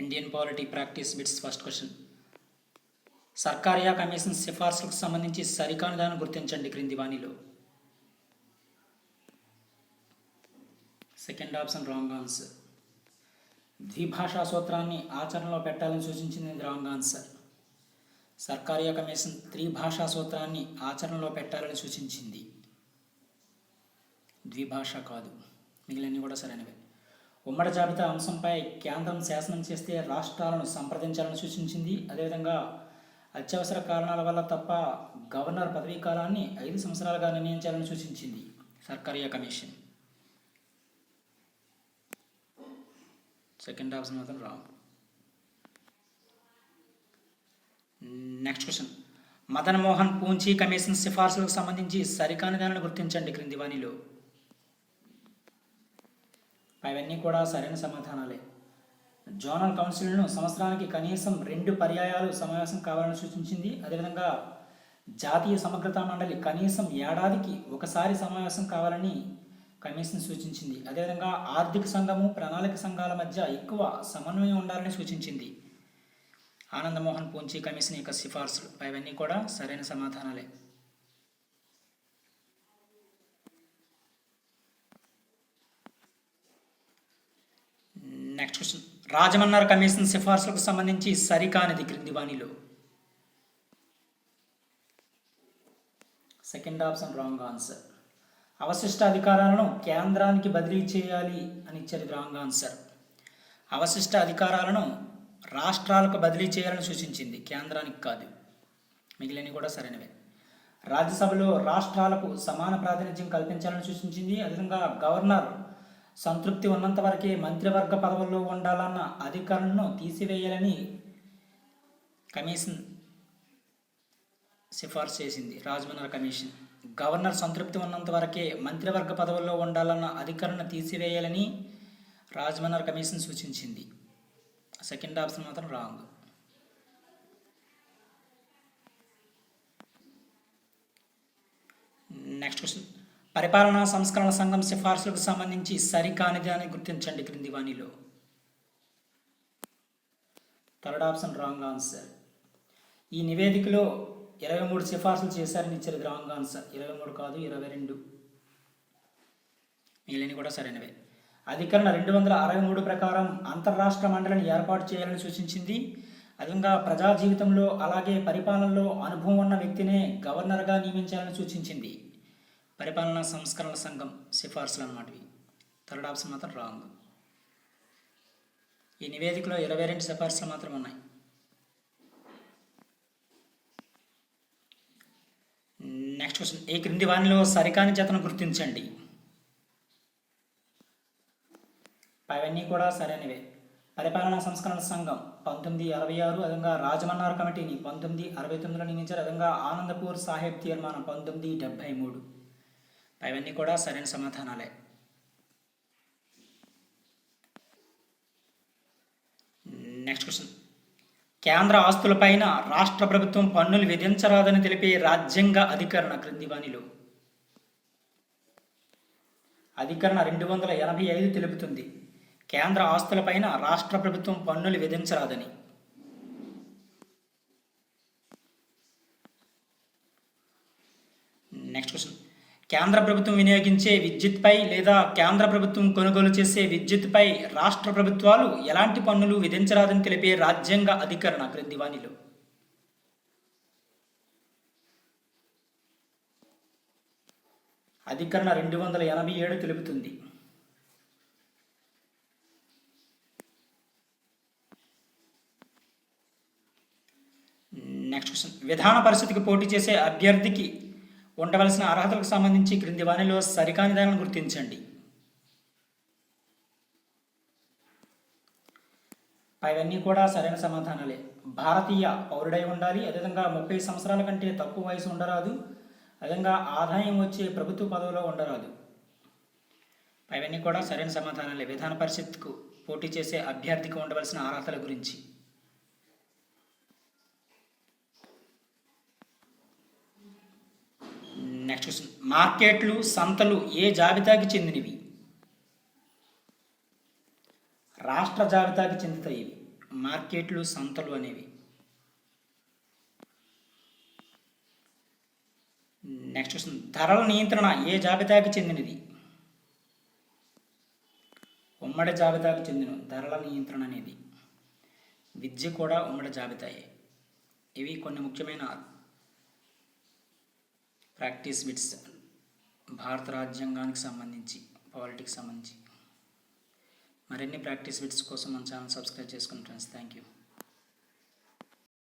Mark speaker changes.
Speaker 1: Indian polity practice bits first question Sarkaria commission సిఫార్సులకు సంబంధించి సరికాని గుర్తించండి క్రింది వాణిలో సెకండ్ ఆప్షన్ రాంగ్ ఆన్సర్ ద్విభాషా సూత్రాన్ని ఆచరణలో పెట్టాలని సూచించింది రాంగ్ ఆన్సర్ సర్కారియా కమిషన్ త్రిభాషా సూత్రాన్ని ఆచరణలో పెట్టాలని సూచించింది ద్విభాష కాదు మిగిలినవి కూడా సరైనవే ఉమ్మడి జాబితా అంశంపై కేంద్రం శాసనం చేస్తే రాష్ట్రాలను సంప్రదించాలని సూచించింది. అదేవిధంగా అత్యవసర కారణాల వల్ల తప్ప గవర్నర్ పదవీ కాలాన్ని ఐదు సంవత్సరాలుగా నిర్ణయించాలని సూచించింది సర్కారియా కమిషన్. సెకండ్ ఆప్షన్ మాత్రం wrong next question. Madan Mohan Punchhi commission సిఫార్సులకు సంబంధించి సరికాని దానిని గుర్తించండి క్రింది వాణిలో. అవన్నీ కూడా సరైన సమాధానాలే. జోనల్ కౌన్సిల్ను సంవత్సరానికి కనీసం రెండు పర్యాయాలు సమావేశం కావాలని సూచించింది. అదేవిధంగా జాతీయ సమగ్రతా మండలి కనీసం ఏడాదికి ఒకసారి సమావేశం కావాలని కమిషన్ సూచించింది. అదేవిధంగా ఆర్థిక సంఘము ప్రణాళిక సంఘాల మధ్య ఎక్కువ సమన్వయం ఉండాలని సూచించింది. ఆనందమోహన్ పూంచి కమిషన్ యొక్క సిఫార్సులు. అవన్నీ కూడా సరైన సమాధానాలే నెక్స్ట్ క్వశ్చన్ రాజమన్నార్ కమిషన్ సిఫార్సులకు సంబంధించి సరికానిది క్రింది వాణిలో. సెకండ్ ఆప్షన్ రాంగ్ ఆన్సర్ అవశిష్ట అధికారాలను కేంద్రానికి బదిలీ చేయాలి అని ఇచ్చారు రాంగ్ ఆన్సర్ అవశిష్ట అధికారాలను రాష్ట్రాలకు బదిలీ చేయాలని సూచించింది. కేంద్రానికి కాదు. మిగిలినవి కూడా సరైనవే. రాజ్యసభలో రాష్ట్రాలకు సమాన ప్రాతినిధ్యం కల్పించాలని సూచించింది. అదేవిధంగా గవర్నర్ సంతృప్తి ఉన్నంత వరకే మంత్రివర్గ పదవుల్లో ఉండాలన్న అధికారులను తీసివేయాలని కమిషన్ సిఫార్సు చేసింది. రాజమన్నర్ కమిషన్. గవర్నర్ సంతృప్తి ఉన్నంత వరకే మంత్రివర్గ పదవుల్లో ఉండాలన్న అధికారులను తీసివేయాలని రాజమన్నర్ కమిషన్ సూచించింది. సెకండ్ ఆప్షన్ మాత్రం రాంగ్. Next question. పరిపాలనా సంస్కరణ సంఘం సిఫార్సులకు సంబంధించి సరికానిది అని గుర్తించండి క్రింది వాణిలో థర్డ్ ఆప్షన్ రాంగ్ ఆన్సర్. ఈ నివేదికలో ఇరవై మూడు సిఫార్సులు చేశారని ఇచ్చారు. Wrong answer. ఇరవై మూడు కాదు ఇరవై రెండు. మిగిలిన కూడా సరైనవే. అధికరణ రెండు వందల అరవై మూడు ప్రకారం అంతర్రాష్ట్ర మండలిని ఏర్పాటు చేయాలని సూచించింది. అదేవిధంగా ప్రజా జీవితంలో అలాగే పరిపాలనలో అనుభవం ఉన్న వ్యక్తినే గవర్నర్గా నియమించాలని సూచించింది. పరిపాలనా సంస్కరణల సంఘం సిఫార్సులు అన్నమాటవి థర్డ్ ఆప్షన్ మాత్రం రాంగ్. ఈ నివేదికలో ఇరవై రెండు సిఫార్సులు మాత్రం ఉన్నాయి. Next question. ఈ క్రింది వానిలో సరికాని జతను గుర్తించండి? అవన్నీ కూడా సరైనవే. పరిపాలనా సంస్కరణ సంఘం పంతొమ్మిది అరవై ఆరు అదేవిధంగా రాజమన్నార్ కమిటీని పంతొమ్మిది అరవై తొమ్మిదిలో నియమించారు. అదేవిధంగా ఆనందపూర్ సాహెబ్ తీర్మానం పంతొమ్మిది డెబ్బై మూడు. అవన్నీ కూడా సరైన సమాధానాలే. నెక్స్ట్ క్వశ్చన్ కేంద్ర ఆస్తులపైన రాష్ట్ర ప్రభుత్వం పన్నులు విధించరాదని తెలిపే రాజ్యాంగ అధికరణ క్రింది వాణిలో. అధికరణ రెండు వందల ఎనభై ఐదు తెలుపుతుంది. కేంద్ర ఆస్తులపైన రాష్ట్ర ప్రభుత్వం పన్నులు విధించరాదని. నెక్స్ట్ క్వశ్చన్ కేంద్ర ప్రభుత్వం వినియోగించే విద్యుత్పై లేదా కేంద్ర ప్రభుత్వం కొనుగోలు చేసే విద్యుత్పై రాష్ట్ర ప్రభుత్వాలు ఎలాంటి పన్నులు విధించరాదని తెలిపే రాజ్యాంగ అధికరణ క్రిందివాణిలో అధికరణ రెండు వందల ఎనభై ఏడు తెలుపుతుంది. నెక్స్ట్ క్వశ్చన్ విధాన పరిస్థితికి పోటీ చేసే అభ్యర్థికి ఉండవలసిన అర్హతలకు సంబంధించి క్రింది వాణిలో సరికాని దానిని గుర్తించండి. అవన్నీ కూడా సరైన సమాధానాలే. భారతీయ పౌరుడై ఉండాలి అదేవిధంగా ముప్పై సంవత్సరాల కంటే తక్కువ వయసు ఉండరాదు అదేవిధంగా ఆదాయం వచ్చే ప్రభుత్వ పదవిలో ఉండరాదు. అవన్నీ కూడా సరైన సమాధానాలే. విధాన పరిషత్కు పోటీ చేసే అభ్యర్థికి ఉండవలసిన అర్హతల గురించి. నెక్స్ట్ క్వశ్చన్ మార్కెట్లు సంతలు ఏ జాబితాకి చెందినవి? రాష్ట్ర జాబితాకి చెందుతాయి ఇవి. మార్కెట్లు సంతలు అనేవి. నెక్స్ట్ క్వశ్చన్ ధరల నియంత్రణ ఏ జాబితాకి చెందినది? ఉమ్మడి జాబితాకు చెందిన ధరల నియంత్రణ అనేది. విద్య కూడా ఉమ్మడి జాబితాయే. ఇవి కొన్ని ముఖ్యమైన ప్రాక్టీస్ బిట్స్ భారత రాజ్యాంగానికి సంబంధించి పాలిటిక్స్ సంబంధించి. మరిన్ని ప్రాక్టీస్ బిట్స్ కోసం మన ఛానల్ సబ్స్క్రైబ్ చేసుకుని ఫ్రెండ్స్ థ్యాంక్ యూ